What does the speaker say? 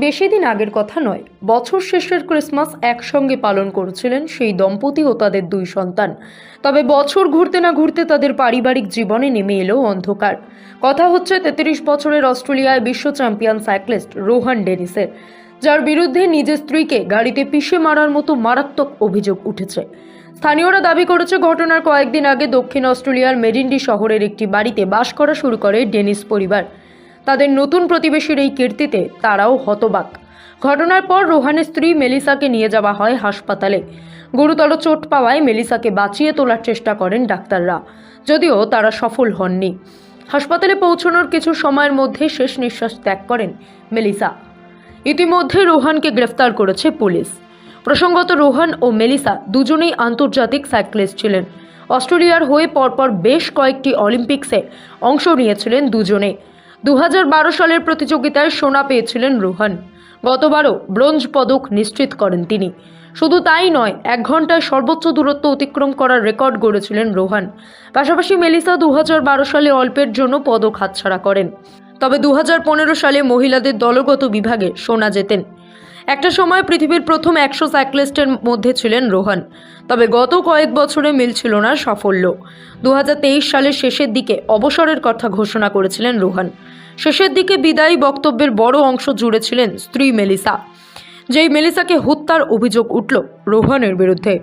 বেশি দিন আগের কথা নয়, বছর শেষের ক্রিসমাস একসঙ্গে পালন করেছিলেন সেই দম্পতি ও তাদের দুই সন্তান। তবে বছর ঘুরতে না ঘুরতে তাদের পারিবারিক জীবনে নেমে এলো অন্ধকার। কথা হচ্ছে, তেত্রিশ বছরের অস্ট্রেলিয়ায় বিশ্ব চ্যাম্পিয়ন সাইক্লিস্ট রোহান ডেনিসের, যার বিরুদ্ধে নিজের স্ত্রীকে গাড়িতে পিষে মারার মতো মারাত্মক অভিযোগ উঠেছে। স্থানীয়রা দাবি করেছে, ঘটনার কয়েকদিন আগে দক্ষিণ অস্ট্রেলিয়ার মেরিন্ডি শহরের একটি বাড়িতে বাস করা শুরু করে ডেনিস পরিবার। তাদের নতুন প্রতিবেশীর এই কীর্তিতে তারাও হতবাক। ঘটনার পর রোহানের স্ত্রী মেলিসাকে নিয়ে যাওয়া হয় হাসপাতালে। গুরুতর চোট পাওয়ায় মেলিসাকে বাঁচিয়ে তোলার চেষ্টা করেন ডাক্তাররা, যদিও তারা সফল হননি। হাসপাতালে পৌঁছানোর কিছু সময়ের মধ্যে শেষ নিঃশ্বাস ত্যাগ করেন মেলিসা। ইতিমধ্যে রোহানকে গ্রেফতার করেছে পুলিশ। প্রসঙ্গত রোহান ও মেলিসা দুজনেই আন্তর্জাতিক সাইক্লিস্ট ছিলেন। অস্ট্রেলিয়ার হয়ে পরপর বেশ কয়েকটি অলিম্পিক্সে অংশ নিয়েছিলেন দুজনে। দু হাজার বারো সালের প্রতিযোগিতায় সোনা পেয়েছিলেন রোহান। গতবারও ব্রোঞ্জ পদক নিশ্চিত করেন তিনি। শুধু তাই নয়, এক ঘন্টায় সর্বোচ্চ দূরত্ব অতিক্রম করার রেকর্ড গড়েছিলেন রোহান। পাশাপাশি মেলিসা দু হাজার বারো সালে অল্পের জন্য পদক হাতছাড়া করেন। তবে দু হাজার পনেরো সালে মহিলাদের দলগত বিভাগে সোনা জেতেন। একটা সময় পৃথিবীর প্রথম একশো সাইক্লিস্টের মধ্যে ছিলেন রোহান। তবে গত কয়েক বছরে মিলছিল না সাফল্য। দু হাজার তেইশ সালের শেষের দিকে অবসরের কথা ঘোষণা করেছিলেন রোহান। শেষের দিকে বিদায়ী বক্তব্যের বড় অংশ জুড়ে ছিলেন স্ত্রী মেলিসা। যেই মেলিসাকে হত্যার অভিযোগ উঠল রোহানের বিরুদ্ধে।